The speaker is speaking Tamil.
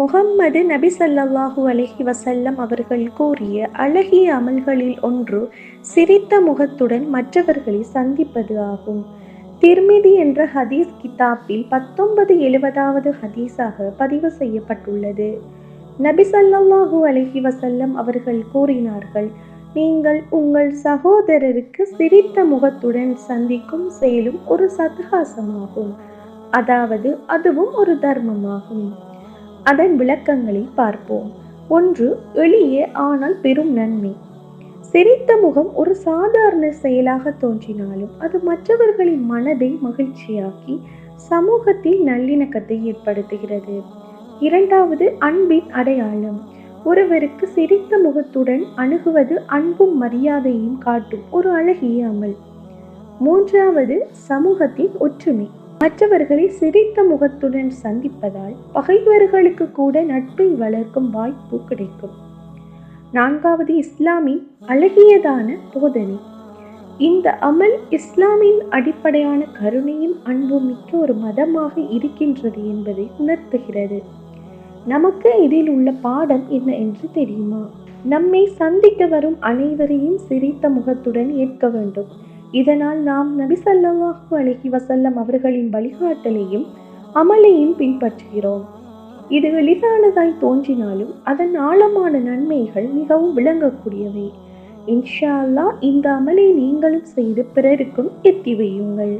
முகம்மது நபி ஸல்லல்லாஹு அலஹி வசல்லம் அவர்கள் கூறிய அழகிய அமல்களில் ஒன்று சிரித்த முகத்துடன் மற்றவர்களை சந்திப்பது ஆகும். திர்மிதி என்ற ஹதீஸ் கிதாபில் பத்தொன்பது எழுபதாவது ஹதீஸாக பதிவு செய்யப்பட்டுள்ளது. நபி சல்லாஹூ அலஹி வசல்லம் அவர்கள் கூறினார்கள் நீங்கள் உங்கள் சகோதரருக்கு சிரித்த முகத்துடன் சந்திக்கும் செயலும் ஒரு சத்ஹாசமாகும் அதாவது அதுவும் ஒரு தர்மமாகும். அதன் விளக்கங்களை பார்ப்போம். ஒன்று எளிய ஆனால் பெரும் நன்மை. சிரித்த முகம் ஒரு சாதாரண செயலாக தோன்றினாலும் அது மற்றவர்களின் மனதை மகிழ்ச்சியாக்கி சமூகத்தில் நல்லிணக்கத்தை ஏற்படுத்துகிறது. இரண்டாவது அன்பின் அடையாளம். ஒருவருக்கு சிரித்த முகத்துடன் அணுகுவது அன்பும் மரியாதையும் காட்டும் ஒரு அழகிய அமல். மூன்றாவது சமூகத்தின் ஒற்றுமை. மற்றவர்களை சிரித்த முகத்துடன் சந்திப்பதால் பகைவர்களுக்கு கூட நட்பை வளர்க்கும் வாய்ப்பு கிடைக்கும். நான்காவது இஸ்லாமின் அழகியதான போதனை. இந்த அமல் இஸ்லாமின் அடிப்படையான கருணையும் அன்பும் மிக்க ஒரு மதமாக இருக்கின்றது என்பதை உணர்த்துகிறது. நமக்கு இதில் உள்ள பாடம் என்ன என்று தெரியுமா? நம்மை சந்திக்க வரும் அனைவரையும் சிரித்த முகத்துடன் ஏற்க வேண்டும். இதனால் நாம் நபி ஸல்லல்லாஹு அலைஹி அவர்களின் வழிகாட்டலையும் அமலையும் பின்பற்றுகிறோம். இது எளிதானதாய் தோன்றினாலும் அதன் ஆழமான நன்மைகள் மிகவும் விளங்கக்கூடியவை. இன்ஷா அல்லாஹ் இந்த அமலை நீங்களும் செய்து பிறருக்கும் எத்தி வையுங்கள்.